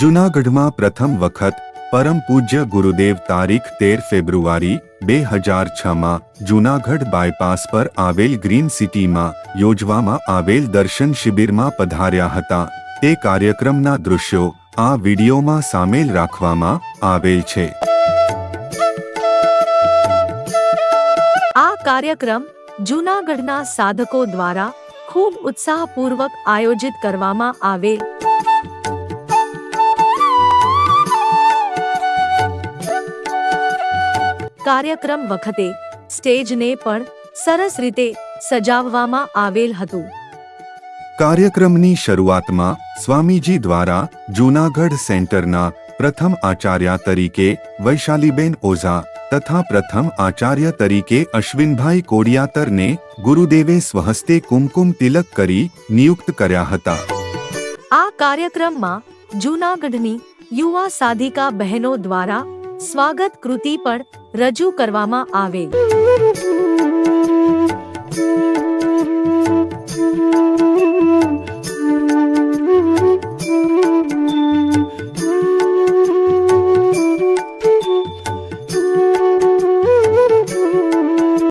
જૂનાગઢમાં પ્રથમ વખત પરમ પૂજ્ય ગુરુદેવ તારીખ તેર ફેબ્રુઆરી, બે હજાર છમાં જૂનાગઢ બાયપાસ પર આવેલ ગ્રીન સિટીમાં યોજવામાં આવેલ દર્શન શિબિરમાં પધાર્યા હતા. તે કાર્યક્રમના દૃશ્યો આ વિડીયોમાં સામેલ રાખવામાં આવેલ છે. આ કાર્યક્રમ જૂનાગઢના સાધકો દ્વારા ખૂબ ઉત્સાહપૂર્વક આયોજિત કરવામાં આવેલ કાર્યક્રમ વખતે સ્ટેજને પણ સરસ રીતે સજાવવામાં આવેલ હતું. કાર્યક્રમની શરૂઆતમાં સ્વામીજી દ્વારા જૂનાગઢ સેન્ટરના પ્રથમ આચાર્ય તરીકે વૈશાલીબેન ઓઝા તથા પ્રથમ આચાર્ય તરીકે અશ્વિનભાઈ કોડિયાતરને ગુરુદેવે સ્વહસ્તે કુમકુમ તિલક કરી નિયુક્ત કર્યા હતા. આ કાર્યક્રમમાં જૂનાગઢની યુવા સાધિકા બહેનો દ્વારા સ્વાગત કૃતિ પણ રજૂ કરવામાં આવેલ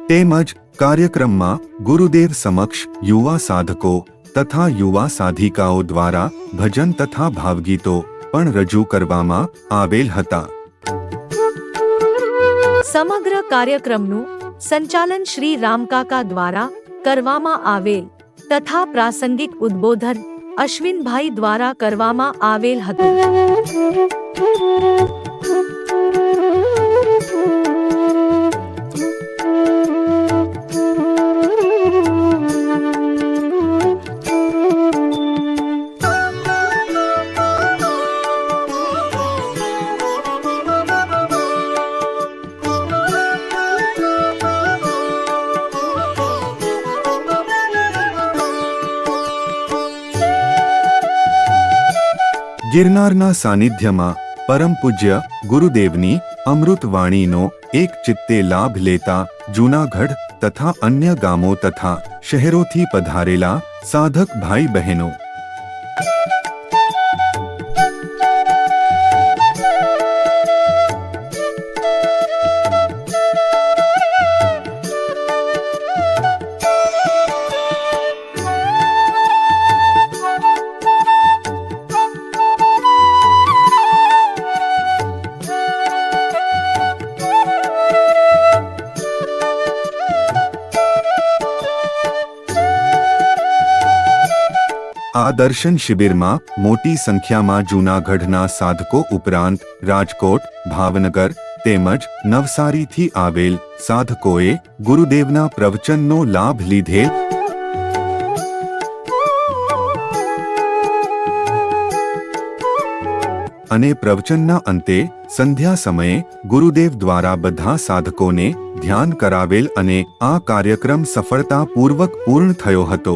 તેમજ કાર્યક્રમમાં ગુરુદેવ સમક્ષ યુવા સાધકો તથા યુવા સાધિકાઓ દ્વારા ભજન તથા ભાવગીતો પણ રજૂ કરવામાં આવેલ હતા. સમગ્ર કાર્યક્રમનું સંચાલન શ્રી રામકાકા દ્વારા કરવામાં આવેલ તથા પ્રાસંગિક ઉદ્બોધન અશ્વિનભાઈ દ્વારા કરવામાં આવેલ હતું. ગિરનારના સાનિધ્યમાં પરમ પૂજ્ય ગુરુદેવની અમૃતવાણીનો એક ચિત્તે લાભ લેતા જૂનાગઢ તથા અન્ય ગામો તથા શહેરોથી પધારેલા સાધક ભાઈ બહેનો આ દર્શન શિબિરમાં મોટી સંખ્યામાં જૂનાગઢના સાધકો ઉપરાંત રાજકોટ, ભાવનગર તેમજ નવસારીથી આવેલ સાધકોએ ગુરુદેવના પ્રવચનનો લાભ લીધેલ અને પ્રવચનના અંતે સંધ્યા સમયે ગુરુદેવ દ્વારા બધા સાધકોને ધ્યાન કરાવેલ અને આ કાર્યક્રમ સફળતાપૂર્વક પૂર્ણ થયો હતો.